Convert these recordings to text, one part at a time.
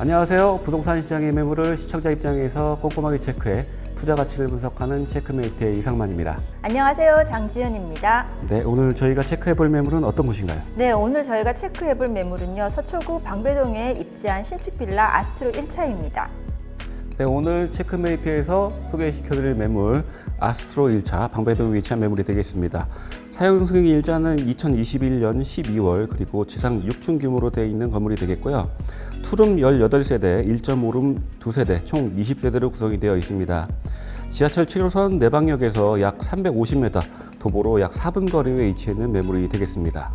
안녕하세요. 부동산 시장의 매물을 시청자 입장에서 꼼꼼하게 체크해 투자 가치를 분석하는 체크메이트의 이상만입니다. 안녕하세요. 장지연입니다. 네, 오늘 저희가 체크해 볼 매물은 어떤 곳인가요? 네, 오늘 저희가 체크해 볼 매물은요. 서초구 방배동에 입지한 신축 빌라 아스트로 1차입니다. 네, 오늘 체크메이트에서 소개시켜 드릴 매물 아스트로 1차 방배동에 위치한 매물이 되겠습니다. 사용 승인 일자는 2021년 12월 그리고 지상 6층 규모로 되어 있는 건물이 되겠고요. 투룸 18세대, 1.5룸 2세대, 총 20세대로 구성이 되어 있습니다. 지하철 7호선 내방역에서 약 350m, 도보로 약 4분 거리에 위치해 있는 매물이 되겠습니다.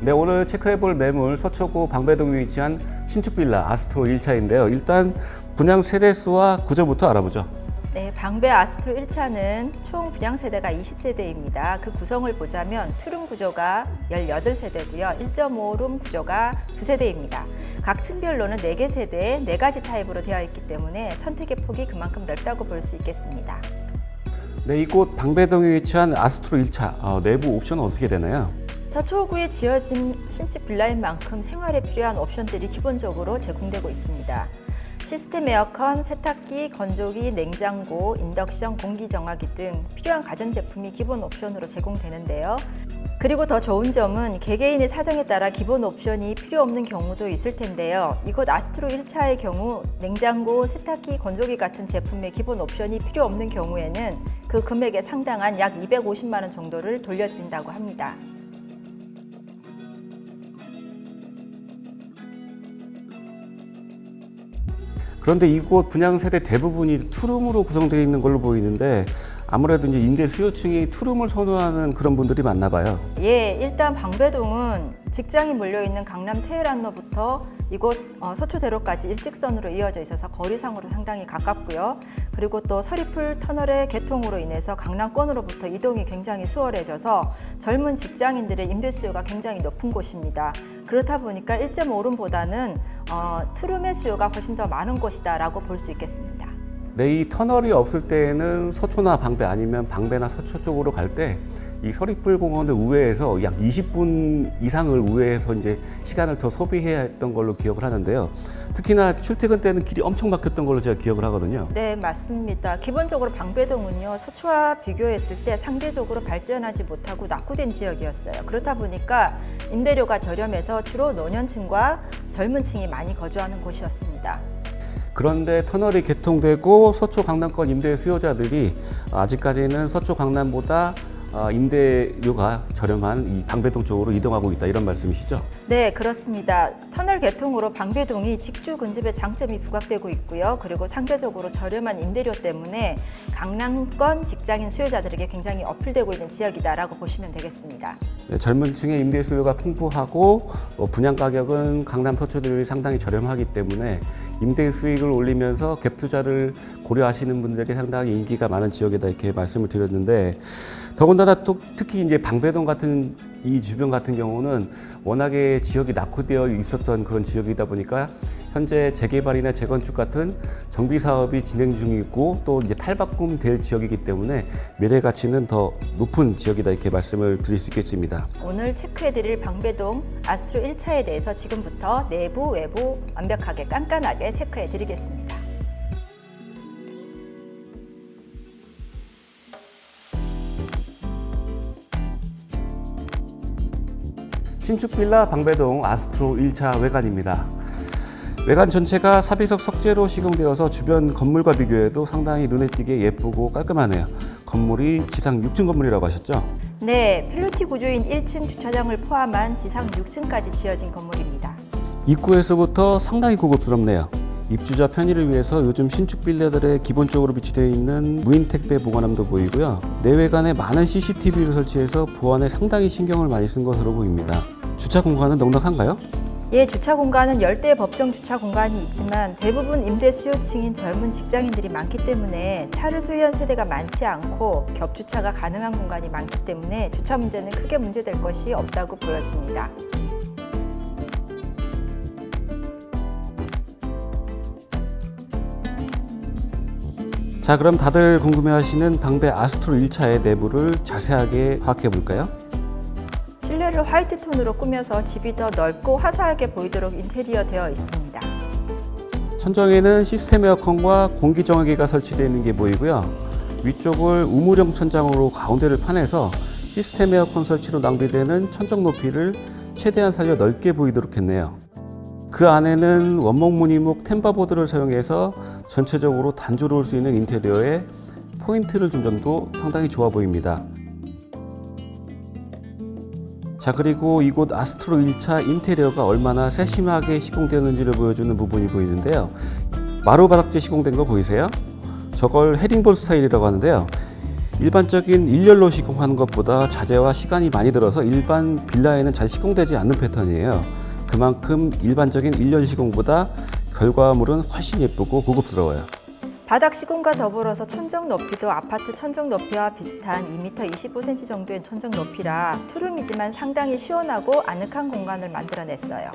네, 오늘 체크해 볼 매물 서초구 방배동에 위치한 신축 빌라 아스트로 1차인데요. 일단 분양 세대 수와 구조부터 알아보죠. 네, 방배 아스트로 1차는 총 분양 세대가 20세대입니다. 그 구성을 보자면 투룸 구조가 18세대고요. 1.5룸 구조가 2세대입니다. 각 층별로는 4개 세대에 4가지 타입으로 되어 있기 때문에 선택의 폭이 그만큼 넓다고 볼 수 있겠습니다. 네, 이곳 방배동에 위치한 아스트로 1차 어, 내부 옵션은 어떻게 되나요? 서초구에 지어진 신축 빌라인 만큼 생활에 필요한 옵션들이 기본적으로 제공되고 있습니다. 시스템 에어컨, 세탁기, 건조기, 냉장고, 인덕션, 공기정화기 등 필요한 가전제품이 기본 옵션으로 제공되는데요. 그리고 더 좋은 점은 개개인의 사정에 따라 기본 옵션이 필요 없는 경우도 있을 텐데요. 이곳 아스트로 1차의 경우 냉장고, 세탁기, 건조기 같은 제품의 기본 옵션이 필요 없는 경우에는 그 금액에 상당한 약 250만 원 정도를 돌려드린다고 합니다. 그런데 이곳 분양 세대 대부분이 투룸으로 구성되어 있는 걸로 보이는데 아무래도 이제 임대 수요층이 투룸을 선호하는 그런 분들이 많나 봐요. 예, 일단 방배동은 직장이 몰려 있는 강남 테헤란로부터 이곳 어, 서초대로까지 일직선으로 이어져 있어서 거리상으로 상당히 가깝고요. 그리고 또 서리풀 터널의 개통으로 인해서 강남권으로부터 이동이 굉장히 수월해져서 젊은 직장인들의 임대 수요가 굉장히 높은 곳입니다. 그렇다 보니까 1.5룸보다는 어, 투룸의 수요가 훨씬 더 많은 곳이다라고 볼 수 있겠습니다. 네, 이 터널이 없을 때에는 서초나 방배 아니면 방배나 서초 쪽으로 갈 때 이 서리풀 공원을 우회해서 약 20분 이상을 우회해서 이제 시간을 더 소비해야 했던 걸로 기억을 하는데요. 특히나 출퇴근 때는 길이 엄청 막혔던 걸로 제가 기억을 하거든요. 네, 맞습니다. 기본적으로 방배동은요, 서초와 비교했을 때 상대적으로 발전하지 못하고 낙후된 지역이었어요. 그렇다 보니까 임대료가 저렴해서 주로 노년층과 젊은 층이 많이 거주하는 곳이었습니다. 그런데 터널이 개통되고 서초 강남권 임대 수요자들이 아직까지는 서초 강남보다 아, 임대료가 저렴한 이 방배동 쪽으로 이동하고 있다 이런 말씀이시죠? 네, 그렇습니다. 터널 개통으로 방배동이 직주 근접의 장점이 부각되고 있고요. 그리고 상대적으로 저렴한 임대료 때문에 강남권 직장인 수요자들에게 굉장히 어필되고 있는 지역이다라고 보시면 되겠습니다. 네, 젊은 층의 임대 수요가 풍부하고 어, 분양 가격은 강남 서초 대비 상당히 저렴하기 때문에 임대 수익을 올리면서 갭 투자를 고려하시는 분들에게 상당히 인기가 많은 지역이다 이렇게 말씀을 드렸는데 더군다나 또 특히 이제 방배동 같은 이 주변 같은 경우는 워낙에 지역이 낙후되어 있었던 그런 지역이다 보니까 현재 재개발이나 재건축 같은 정비 사업이 진행 중이고 또 이제 탈바꿈 될 지역이기 때문에 미래 가치는 더 높은 지역이다 이렇게 말씀을 드릴 수 있겠습니다. 오늘 체크해드릴 방배동 아스트로 1차에 대해서 지금부터 내부, 외부 완벽하게 깐깐하게 체크해드리겠습니다. 신축 빌라 방배동 아스트로 1차 외관입니다. 외관 전체가 사비석 석재로 시공되어서 주변 건물과 비교해도 상당히 눈에 띄게 예쁘고 깔끔하네요. 건물이 지상 6층 건물이라고 하셨죠? 네, 필로티 구조인 1층 주차장을 포함한 지상 6층까지 지어진 건물입니다. 입구에서부터 상당히 고급스럽네요. 입주자 편의를 위해서 요즘 신축 빌라들에 기본적으로 비치되어 있는 무인 택배 보관함도 보이고요. 내외관에 많은 CCTV를 설치해서 보안에 상당히 신경을 많이 쓴 것으로 보입니다. 주차 공간은 넉넉한가요? 예, 주차 공간은 열대 법정 주차 공간이 있지만 대부분 임대 수요층인 젊은 직장인들이 많기 때문에 차를 소유한 세대가 많지 않고 겹주차가 가능한 공간이 많기 때문에 주차 문제는 크게 문제될 것이 없다고 보여집니다. 자, 그럼 다들 궁금해하시는 방배 아스트로 1차의 내부를 자세하게 파악해 볼까요? 실내를 화이트 톤으로 꾸며서 집이 더 넓고 화사하게 보이도록 인테리어 되어 있습니다. 천정에는 시스템 에어컨과 공기정화기가 설치되어 있는 게 보이고요. 위쪽을 우물형 천장으로 가운데를 파내서 시스템 에어컨 설치로 낭비되는 천정 높이를 최대한 살려 넓게 보이도록 했네요. 그 안에는 원목 무늬목 템바보드를 사용해서 전체적으로 단조로울 수 있는 인테리어에 포인트를 준 점도 상당히 좋아 보입니다. 자 그리고 이곳 아스트로 1차 인테리어가 얼마나 세심하게 시공되었는지를 보여주는 부분이 보이는데요. 마루 바닥재 시공된 거 보이세요? 저걸 헤링볼 스타일이라고 하는데요. 일반적인 일렬로 시공하는 것보다 자재와 시간이 많이 들어서 일반 빌라에는 잘 시공되지 않는 패턴이에요. 그만큼 일반적인 일렬 시공보다 결과물은 훨씬 예쁘고 고급스러워요 바닥 시공과 더불어서 천정 높이도 아파트 천정 높이와 비슷한 2m 25cm 정도의 천정 높이라 투룸이지만 상당히 시원하고 아늑한 공간을 만들어냈어요.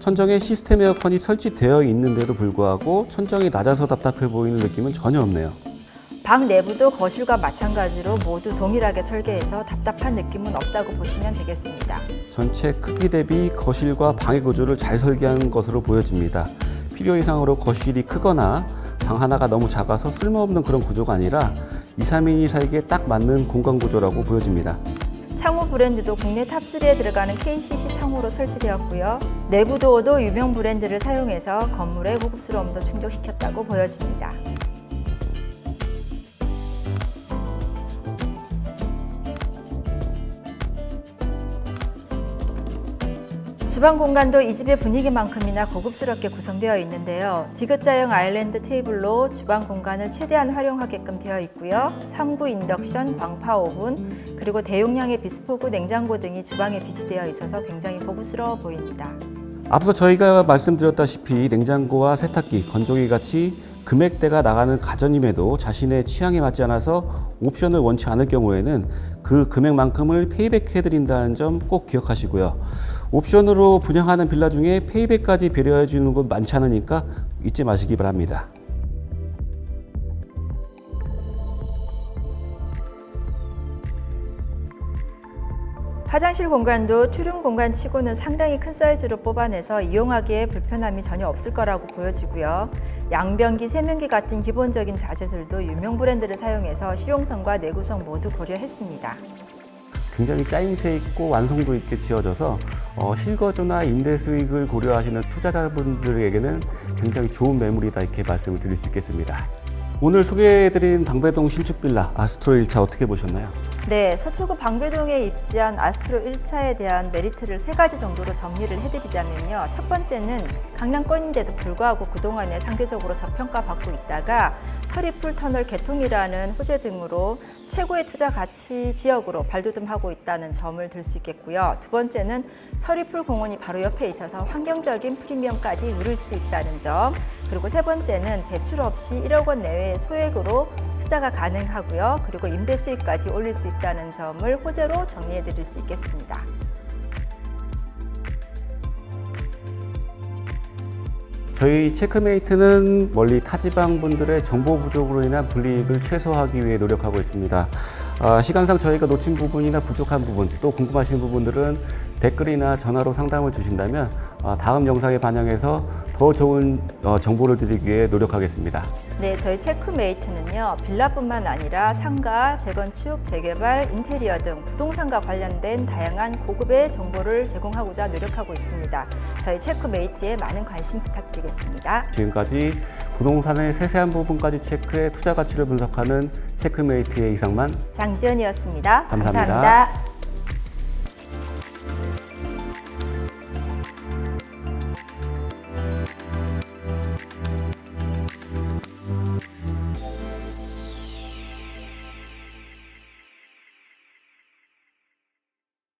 천정에 시스템 에어컨이 설치되어 있는데도 불구하고 천정이 낮아서 답답해 보이는 느낌은 전혀 없네요. 방 내부도 거실과 마찬가지로 모두 동일하게 설계해서 답답한 느낌은 없다고 보시면 되겠습니다. 전체 크기 대비 거실과 방의 구조를 잘 설계한 것으로 보여집니다. 필요 이상으로 거실이 크거나 방 하나가 너무 작아서 쓸모없는 그런 구조가 아니라 2, 3인이 살기에 딱 맞는 공간 구조라고 보여집니다. 창호 브랜드도 국내 탑3에 들어가는 KCC 창호로 설치되었고요. 내부 도어도 유명 브랜드를 사용해서 건물의 고급스러움도 충족시켰다고 보여집니다. 주방 공간도 이 집의 분위기만큼이나 고급스럽게 구성되어 있는데요. 디귿자형 아일랜드 테이블로 주방 공간을 최대한 활용하게끔 되어 있고요. 상부 인덕션, 광파 오븐, 그리고 대용량의 비스포크 냉장고 등이 주방에 비치되어 있어서 굉장히 고급스러워 보입니다. 앞서 저희가 말씀드렸다시피 냉장고와 세탁기, 건조기 같이 금액대가 나가는 가전임에도 자신의 취향에 맞지 않아서 옵션을 원치 않을 경우에는 그 금액만큼을 페이백 해드린다는 점 꼭 기억하시고요. 옵션으로 분양하는 빌라 중에 페이백까지 배려해 주는 곳 많지 않으니까 잊지 마시기 바랍니다. 화장실 공간도 투룸 공간 치고는 상당히 큰 사이즈로 뽑아내서 이용하기에 불편함이 전혀 없을 거라고 보여지고요. 양변기, 세면기 같은 기본적인 자재들도 유명 브랜드를 사용해서 실용성과 내구성 모두 고려했습니다. 굉장히 짜임새 있고 완성도 있게 지어져서 어, 실거주나 임대 수익을 고려하시는 투자자분들에게는 굉장히 좋은 매물이다 이렇게 말씀을 드릴 수 있겠습니다. 오늘 소개해드린 방배동 신축 빌라 아스트로 1차 어떻게 보셨나요? 네, 서초구 방배동에 입지한 아스트로 1차에 대한 메리트를 세 가지 정도로 정리를 해드리자면요. 첫 번째는 강남권인데도 불구하고 그동안에 상대적으로 저평가받고 있다가 서리풀 터널 개통이라는 호재 등으로 최고의 투자 가치 지역으로 발돋움하고 있다는 점을 들 수 있겠고요. 두 번째는 서리풀 공원이 바로 옆에 있어서 환경적인 프리미엄까지 누릴 수 있다는 점. 그리고 세 번째는 대출 없이 1억 원 내외의 소액으로 투자가 가능하고요. 그리고 임대 수익까지 올릴 수 있다는 점을 호재로 정리해 드릴 수 있겠습니다. 저희 체크메이트는 멀리 타지방 분들의 정보 부족으로 인한 불이익을 최소화하기 위해 노력하고 있습니다. 아, 시간상 저희가 놓친 부분이나 부족한 부분, 또 궁금하신 부분들은 댓글이나 전화로 상담을 주신다면 아, 다음 영상에 반영해서 더 좋은 어, 정보를 드리기 위해 노력하겠습니다. 네, 저희 체크메이트는요, 빌라뿐만 아니라 상가, 재건축, 재개발, 인테리어 등 부동산과 관련된 다양한 고급의 정보를 제공하고자 노력하고 있습니다. 저희 체크메이트에 많은 관심 부탁드리겠습니다. 지금까지 부동산의 세세한 부분까지 체크해 투자 가치를 분석하는 체크메이트의 이상만 장지연이었습니다 감사합니다. 감사합니다.